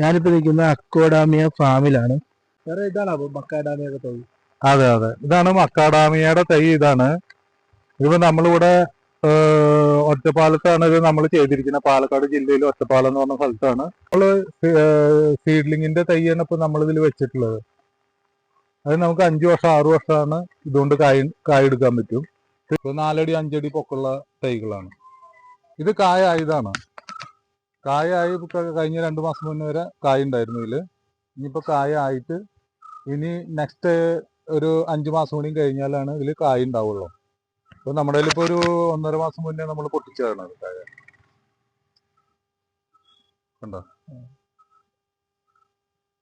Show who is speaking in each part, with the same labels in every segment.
Speaker 1: ഞാനിപ്പോ നിൽക്കുന്ന അക്കോഡാമിയ ഫാമിലാണ്. വേറെ ഇതാണ് മക്കാഡാമിയുടെ തൈ.
Speaker 2: അതെ അതെ. ഇതാണ് മക്കാഡാമിയയുടെ തൈ ഇതാണ്. ഇതിപ്പോ നമ്മളിവിടെ ഒറ്റപ്പാലത്താണ് ഇത് നമ്മൾ ചെയ്തിരിക്കുന്നത്. പാലക്കാട് ജില്ലയിൽ ഒറ്റപ്പാലം എന്ന് പറഞ്ഞ സ്ഥലത്താണ്. നമ്മൾ സീഡ്ലിങ്ങിന്റെ തൈയാണ് ഇപ്പൊ നമ്മളിതിൽ വെച്ചിട്ടുള്ളത്. അത് നമുക്ക് അഞ്ചു വർഷം ആറു വർഷമാണ് ഇതുകൊണ്ട് കായ് കായ എടുക്കാൻ പറ്റും. ഇപ്പൊ നാലടി അഞ്ചടി പൊക്കുള്ള തൈകളാണ്. ഇത് കായ ആയതാണ് കായ ആയി കഴിഞ്ഞ രണ്ടു മാസം മുന്നേ വരെ കായ ഉണ്ടായിരുന്നു ഇതിൽ. ഇനിയിപ്പോ കായ ആയിട്ട് ഇനി നെക്സ്റ്റ് ഒരു അഞ്ചു മാസം കൂടി കഴിഞ്ഞാലാണ് ഇതിൽ കായ ഉണ്ടാവുള്ളൂ ഇപ്പൊ നമ്മുടെ ഇപ്പൊ ഒരു ഒന്നര മാസം മുന്നേ നമ്മൾ പൊട്ടിച്ചതാണ് അത് കായ കണ്ടോ?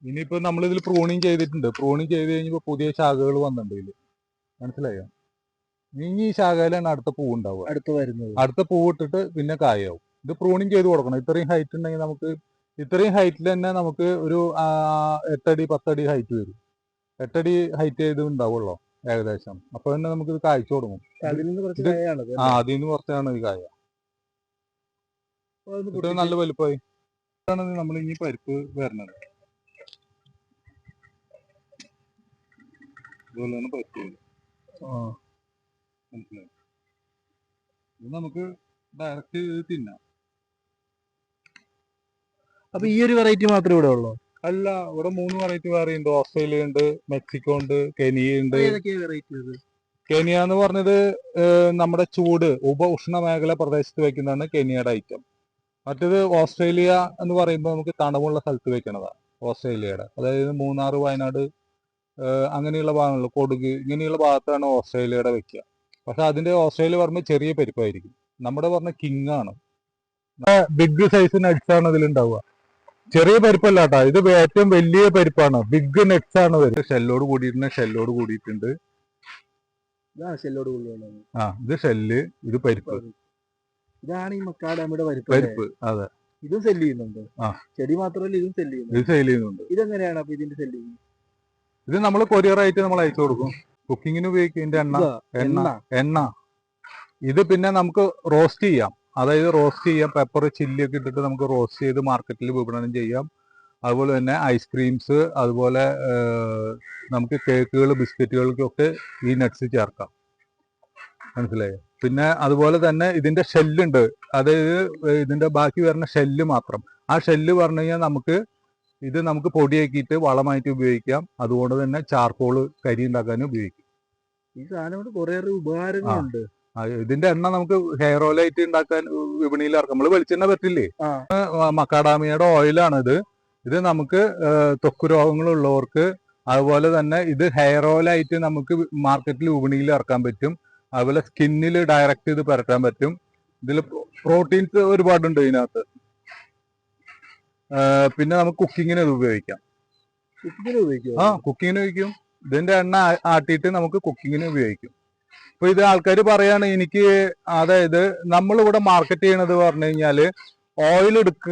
Speaker 2: ഇനിയിപ്പോ നമ്മൾ ഇതിൽ പ്രൂണിങ് ചെയ്തിട്ടുണ്ട്. പ്രൂണിങ് ചെയ്ത് കഴിഞ്ഞപ്പോ പുതിയ ശാഖകൾ വന്നിട്ടുണ്ട് ഇതിൽ. മനസ്സിലായോ? ഇനി ഈ ശാഖയിലാണ് അടുത്ത പൂ ഉണ്ടാവുക
Speaker 1: അടുത്ത വരുന്നത്.
Speaker 2: അടുത്ത പൂ ഇട്ടിട്ട് പിന്നെ കായാവും. ഇത് പ്രൂണിങ് ചെയ്ത് കൊടുക്കണം. ഇത്രയും ഹൈറ്റ് ഉണ്ടെങ്കിൽ നമുക്ക് ഇത്രയും ഹൈറ്റിൽ തന്നെ നമുക്ക് ഒരു എട്ടടി പത്തടി ഹൈറ്റ് വരും. എട്ടടി ഹൈറ്റ് ചെയ്ത് ഉണ്ടാവുള്ളൂ ഏകദേശം. അപ്പൊ തന്നെ നമുക്ക് ഇത് കായ്ച്ചു തുടങ്ങും. ആ അതിൽ നിന്ന് കുറച്ചാണ് കായ. ഇത്
Speaker 1: പൊട്ടിച്ച്
Speaker 2: നല്ല വലുപ്പമായി നമ്മൾ ഇനി പരിപ്പ് വരണത്. ഇതുപോലെയാണ് പരിപ്പ് മനസ്സിലായി? ഇത് നമുക്ക് ഡയറക്റ്റ് തിന്നാം.
Speaker 1: അപ്പൊ ഈ ഒരു വെറൈറ്റി മാത്രമേ ഇവിടെ ഉള്ളൂ.
Speaker 2: അല്ല ഇവിടെ മൂന്ന് വെറൈറ്റി വേറെ ഉണ്ട്. ഓസ്ട്രേലിയ ഉണ്ട് മെക്സിക്കോ ഉണ്ട് കെനിയ ഉണ്ട്. കെനിയ എന്ന് പറഞ്ഞത് നമ്മുടെ ചൂട് ഉപ ഉഷ്ണ മേഖല പ്രദേശത്ത് വെക്കുന്നതാണ് കെനിയയുടെ ഐറ്റം മറ്റേത് ഓസ്ട്രേലിയ എന്ന് പറയുമ്പോൾ നമുക്ക് തണുവുള്ള സ്ഥലത്ത് വെക്കണതാണ് ഓസ്ട്രേലിയയുടെ. അതായത് മൂന്നാർ വയനാട് അങ്ങനെയുള്ള ഭാഗങ്ങളിൽ കൊടുക് ഇങ്ങനെയുള്ള ഭാഗത്താണ് ഓസ്ട്രേലിയയുടെ വെക്കുക പക്ഷെ അതിന്റെ ഓസ്ട്രേലിയ പറഞ്ഞ ചെറിയ പരിപ്പായിരിക്കും. നമ്മുടെ പറഞ്ഞ കിങ് ആണ് ബിഗ് സൈസ് നട്ട്സ് ആണ് ചെറിയ പരിപ്പല്ല കേട്ടോ ഇത് ഏറ്റവും വലിയ പരിപ്പാണ്. ബിഗ് നെറ്റ്സ് ആണ് വരുന്നത്. ഷെല്ലോട് കൂടിയിട്ടുണ്ട്. ഷെല്ലോട് കൂടിയിട്ടുണ്ട്
Speaker 1: ഷെല്ലോട്
Speaker 2: ആ ഇത് ഷെല്ല് ഇത് പരിപ്പ്.
Speaker 1: ഇതാണ് ഈ മക്കാഡാമിയുടെ പരിപ്പ്
Speaker 2: പരിപ്പ് അതെ.
Speaker 1: ഇതും സെല്ല് ചെയ്യുന്നുണ്ട്.
Speaker 2: ആ.
Speaker 1: ചെടി മാത്രമല്ല ഇതും സെല്ല് ചെയ്യുന്നുണ്ട്.
Speaker 2: ഇത് സെയിൽ ചെയ്യുന്നുണ്ട്.
Speaker 1: ഇതെങ്ങനെയാണ് അപ്പൊ ഇതിന്റെ സെല്ല് ചെയ്യുന്നത്?
Speaker 2: ഇത് നമ്മൾ കൊറിയർ ആയിട്ട് നമ്മൾ അയച്ചു കൊടുക്കും. കുക്കിങ്ങിന് ഉപയോഗിക്കും. ഇതിന്റെ എണ്ണ
Speaker 1: ഇതാ,
Speaker 2: എണ്ണ
Speaker 1: എണ്ണ.
Speaker 2: എണ്ണ. ഇത് പിന്നെ നമുക്ക് റോസ്റ്റ് ചെയ്യാം. അതായത് റോസ്റ്റ് ചെയ്യാം പെപ്പർ ചില്ലിയൊക്കെ ഇട്ടിട്ട് നമുക്ക് റോസ്റ്റ് ചെയ്ത് മാർക്കറ്റിൽ വിപണനം ചെയ്യാം. അതുപോലെ തന്നെ ഐസ്ക്രീംസ് അതുപോലെ നമുക്ക് കേക്കുകൾ ബിസ്ക്കറ്റുകൾക്കൊക്കെ ഈ നട്ട്സ് ചേർക്കാം. മനസ്സിലായോ? പിന്നെ അതുപോലെ തന്നെ ഇതിന്റെ ഷെല്ലുണ്ട് അതായത് ഇതിന്റെ ബാക്കി വരുന്ന ഷെല്ല് മാത്രം. ആ ഷെല്ല് പറഞ്ഞു കഴിഞ്ഞാൽ നമുക്ക് ഇത് നമുക്ക് പൊടിയാക്കിയിട്ട് വളമായിട്ട് ഉപയോഗിക്കാം. അതുകൊണ്ട് തന്നെ ചാർക്കോൾ കരി ഉണ്ടാക്കാനും ഉപയോഗിക്കാം.
Speaker 1: ഈ സാധനം കൊണ്ട് കുറെ ഉപകാരങ്ങളുണ്ട്.
Speaker 2: ഇതിന്റെ എണ്ണ നമുക്ക് ഹെയർ ഓയിൽ ആയിട്ട് ഉണ്ടാക്കാൻ വിപണിയിൽ ഇറക്കാം. നമ്മൾ വെളിച്ചെണ്ണ പറ്റില്ലേ. മക്കാഡാമിയുടെ ഓയിലാണ് ഇത് ഇത് നമുക്ക് തൊക്കു ത്വക്ക് രോഗങ്ങളുള്ളവർക്ക് അതുപോലെ തന്നെ ഇത് ഹെയർ ഓയിൽ ആയിട്ട് നമുക്ക് മാർക്കറ്റിൽ വിപണിയിൽ ഇറക്കാൻ പറ്റും. അതുപോലെ സ്കിന്നിൽ ഡയറക്റ്റ് ഇത് പരട്ടാൻ പറ്റും. ഇതിൽ പ്രോട്ടീൻസ് ഒരുപാടുണ്ട് ഇതിനകത്ത്. പിന്നെ നമുക്ക് കുക്കിങ്ങിന് ഇത് ഉപയോഗിക്കാം.
Speaker 1: കുക്കിങ്ങിന് ഉപയോഗിക്കും
Speaker 2: ആ കുക്കിങ്ങിന് ഉപയോഗിക്കും. ഇതിന്റെ എണ്ണ ആട്ടിയിട്ട് നമുക്ക് കുക്കിങ്ങിന് ഉപയോഗിക്കും. ഇപ്പൊ ഇത് ആൾക്കാർ പറയാണ് എനിക്ക് അതായത് നമ്മൾ ഇവിടെ മാർക്കറ്റ് ചെയ്യണത് പറഞ്ഞു കഴിഞ്ഞാൽ ഓയിൽ എടുക്ക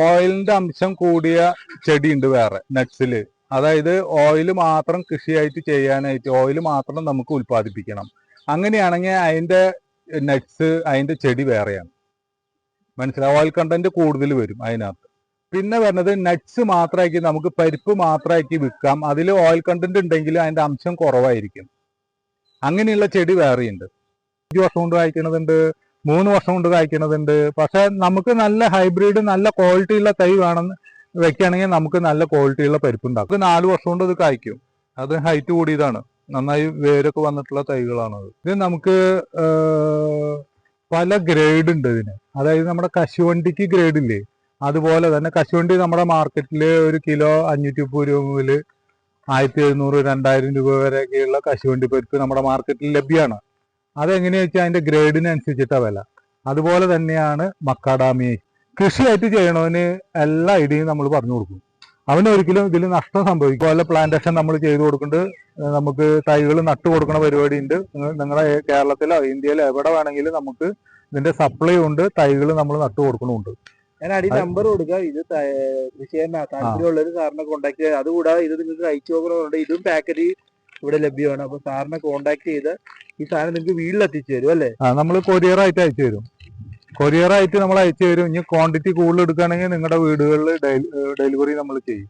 Speaker 2: ഓയിലിന്റെ അംശം കൂടിയ ചെടിയുണ്ട് വേറെ നട്ട്സിൽ അതായത് ഓയിൽ മാത്രം കൃഷിയായിട്ട് ചെയ്യാനായിട്ട് ഓയിൽ മാത്രം നമുക്ക് ഉൽപ്പാദിപ്പിക്കണം. അങ്ങനെയാണെങ്കിൽ അതിന്റെ നട്ട്സ് അതിന്റെ ചെടി വേറെയാണ്. മനസ്സിലായി ഓയിൽ കണ്ടന്റ് കൂടുതൽ വരും അതിനകത്ത്. പിന്നെ വരുന്നത് നട്ട്സ് മാത്രമാക്കി നമുക്ക് പരിപ്പ് മാത്രമാക്കി വിൽക്കാം. അതിൽ ഓയിൽ കണ്ടന്റ് ഉണ്ടെങ്കിൽ അതിന്റെ അംശം കുറവായിരിക്കും. അങ്ങനെയുള്ള ചെടി വേറെയുണ്ട്. അഞ്ച് വർഷം കൊണ്ട് കായ്ക്കണതുണ്ട് മൂന്ന് വർഷം കൊണ്ട് കായ്ക്കണതുണ്ട്. പക്ഷെ നമുക്ക് നല്ല ഹൈബ്രിഡ് നല്ല ക്വാളിറ്റിയുള്ള തൈ വേണം വെക്കുകയാണെങ്കിൽ നമുക്ക് നല്ല ക്വാളിറ്റിയുള്ള പരിപ്പ് ഉണ്ടാകും ഇത് നാല് വർഷം കൊണ്ട് ഇത് കായ്ക്കും. അത് ഹൈറ്റ് കൂടിയതാണ്. നന്നായി വേരൊക്കെ വന്നിട്ടുള്ള തൈകളാണത്. ഇത് നമുക്ക് പല ഗ്രേഡ് ഉണ്ട് ഇതിന്. അതായത് നമ്മുടെ കശുവണ്ടിക്ക് ഗ്രേഡ് ഇല്ലേ? അതുപോലെ തന്നെ കശുവണ്ടി നമ്മുടെ മാർക്കറ്റിൽ ഒരു കിലോ അഞ്ഞൂറ്റി മുപ്പത് രൂപ മുതൽ ആയിരത്തി എഴുന്നൂറ് രണ്ടായിരം രൂപ വരെയൊക്കെയുള്ള കശുവണ്ടി പരിപ്പ് നമ്മുടെ മാർക്കറ്റിൽ ലഭ്യമാണ്. അതെങ്ങനെയാ വെച്ചാൽ അതിന്റെ ഗ്രേഡിനനുസരിച്ചിട്ടാ വില. അതുപോലെ തന്നെയാണ് മക്കാഡാമി കൃഷിയായിട്ട് ചെയ്യണവന് എല്ലാ ഐഡിയയും നമ്മൾ പറഞ്ഞു കൊടുക്കും. അവന് ഒരിക്കലും ഇതിൽ നഷ്ടം സംഭവിക്കും. അതുപോലെ പ്ലാന്റേഷൻ നമ്മൾ ചെയ്തു കൊടുക്കുന്നുണ്ട് നമുക്ക് തൈകൾ നട്ടു കൊടുക്കുന്ന പരിപാടി ഉണ്ട് നിങ്ങളുടെ കേരളത്തിലോ ഇന്ത്യയിലോ എവിടെ വേണമെങ്കിലും നമുക്ക് ഇതിന്റെ സപ്ലൈ ഉണ്ട് തൈകൾ നമ്മൾ നട്ടു കൊടുക്കണമുണ്ട്
Speaker 1: ഞാൻ അടി നമ്പർ കൊടുക്കുക ഇത് ത- കൃഷി ചെയ്യാൻ ഒരു സാറിനെ കോൺടാക്ട് ചെയ്യുക അതുകൂടാതെ ഇത് നിങ്ങൾക്ക് അയച്ചു നോക്കണമെന്നുണ്ട് ഇതും പാക്കറ്റ് ഇവിടെ ലഭ്യമാണ്. അപ്പൊ സാറിനെ കോൺടാക്ട് ചെയ്ത് ഈ സാധനം നിങ്ങൾക്ക് വീട്ടിൽ എത്തിച്ചു തരും അല്ലേ?
Speaker 2: നമ്മൾ കൊറിയർ ആയിട്ട് അയച്ചു തരും. കൊറിയർ ആയിട്ട് നമ്മൾ അയച്ചു തരും. ഇനി ക്വാണ്ടിറ്റി കൂടുതൽ എടുക്കുകയാണെങ്കിൽ നിങ്ങളുടെ വീടുകളിൽ ഡെലിവറി നമ്മൾ ചെയ്യും.